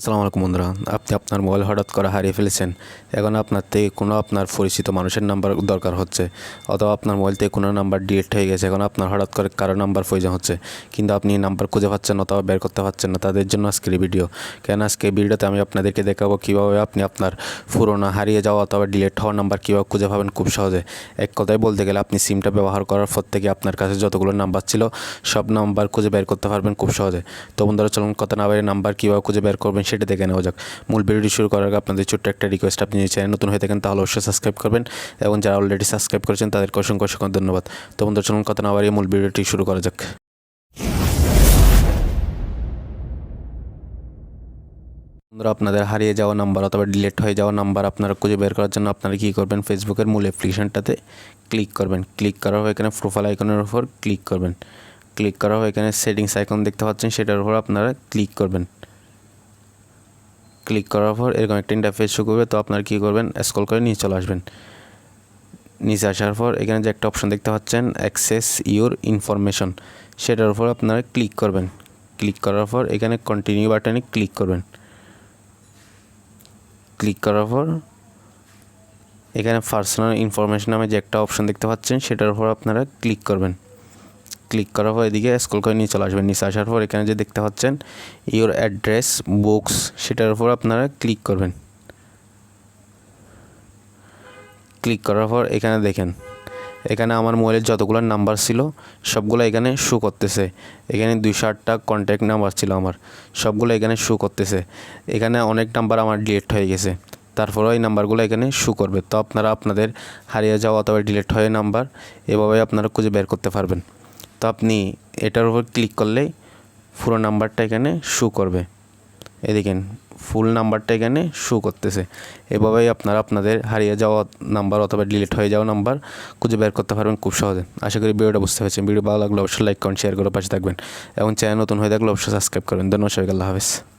আসসালামু আলাইকুম বন্ধুরা। আপনি আপনার মোবাইল হঠাৎ করে হারিয়ে ফেলেছেন। এখন আপনার থেকে কোনো আপনার পরিচিত মানুষের নাম্বার দরকার হচ্ছে, অথবা আপনার মোবাইল থেকে কোনো নাম্বার ডিলিট হয়ে গেছে, এখন আপনার হঠাৎ করে কারও নাম্বার প্রয়োজন হচ্ছে, কিন্তু আপনি নাম্বার খুঁজে পাচ্ছেন না অথবা বের করতে পারছেন না, তাদের জন্য আজকের ভিডিও কেন আজকে ভিডিওতে আমি আপনাদেরকে দেখাবো কীভাবে আপনি আপনার পুরোনো হারিয়ে যাওয়া অথবা ডিলিট হওয়া নাম্বার কীভাবে খুঁজে পাবেন খুব সহজে। এক কথায় বলতে গেলে আপনি সিমটা ব্যবহার করার পর থেকে আপনার কাছে যতগুলো নাম্বার ছিল, সব নাম্বার খুঁজে বের করতে পারবেন খুব সহজে। তো বন্ধুরা, চলুন কথা না বাইরে নাম্বার কীভাবে খুঁজে বের করবেন সেটা দেখে নেওয়া যাক। মূল ভিডিওটি শুরু করার আগে আপনাদের ছোট্ট একটা রিকোয়েস্ট আপনি যদি চ্যানেল নতুন হয়ে থাকেন, তাহলে অবশ্যই সাবস্ক্রাইব করবেন এবং যারা অলরেডি সাবস্ক্রাইব করেছেন, তাদেরকে অসংখ্য অসংখ্য ধন্যবাদ। তো বন্ধুরা, চলুন কথা না বাড়িয়ে মূল ভিডিওটি শুরু করা যাক। বন্ধুরা, আপনাদের হারিয়ে যাওয়া নাম্বার অথবা ডিলিট হয়ে যাওয়া নাম্বার আপনারা খুঁজে বের করার জন্য আপনারা কী করবেন? ফেসবুকের মূল অ্যাপ্লিকেশনটাতে ক্লিক করবেন। ক্লিক করার পর এখানে প্রোফাইল আইকনের উপর ক্লিক করবেন। ক্লিক করার পর এখানে সেটিংস আইকন দেখতে পাচ্ছেন, সেটার উপর আপনারা ক্লিক করবেন। ক্লিক করার পর এরকম একটা ইন্টারফেস শো করবে, তো আপনার কী করবেন? স্ক্রল করে নিচে চলে আসবেন। নিচে আসার পর এখানে যে একটা অপশন দেখতে পাচ্ছেন অ্যাক্সেস ইউর ইনফরমেশন সেটার উপর আপনারা ক্লিক করবেন। ক্লিক করার পর এখানে কন্টিনিউ বাটনে ক্লিক করবেন। ক্লিক করার পর এখানে পার্সোনাল ইনফরমেশন নামে যে একটা অপশন দেখতে পাচ্ছেন, সেটার উপর আপনারা ক্লিক করবেন। ক্লিক করার পর এদিকে স্ক্রল করে নিয়ে চলে আসবেন। নিচে আসার পর এখানে যে দেখতে পাচ্ছেন ইওর অ্যাড্রেস বুকস সেটার উপর আপনারা ক্লিক করবেন। ক্লিক করার পর এখানে দেখেন, এখানে আমার মোবাইলের যতগুলো নাম্বার ছিল, সবগুলো এখানে শো করতেছে। এখানে দুইশো আটটা কন্ট্যাক্ট নাম্বার ছিল আমার, সবগুলো এখানে শো করতেছে। এখানে অনেক নাম্বার আমার ডিলেট হয়ে গেছে তারপরেও এই নাম্বারগুলো এখানে শো করবে। তো আপনারা আপনাদের হারিয়ে যাওয়া অথবা ডিলিট হয়ে নাম্বার এভাবে আপনারা খুঁজে বের করতে পারবেন। তো আপনি এটার উপর ক্লিক করলেই পুরো নাম্বারটা এখানে শো করবে। এদিকে ফুল নাম্বারটা এখানে শো করতেছে। এভাবেই আপনারা আপনাদের হারিয়ে যাওয়া নাম্বার অথবা ডিলিট হয়ে যাওয়া নাম্বার খুঁজে বের করতে পারবেন খুব সহজে। আশা করি ভিডিওটা বুঝতে পারছেন। ভিডিও ভালো লাগলে অবশ্যই লাইক করুন শেয়ার করে পাশে থাকবেন। এবং চ্যানেল নতুন হয়ে থাকলে অবশ্যই সাবস্ক্রাইব করবেন। ধন্যবাদ সবাইকে, আল্লাহ হাফেজ।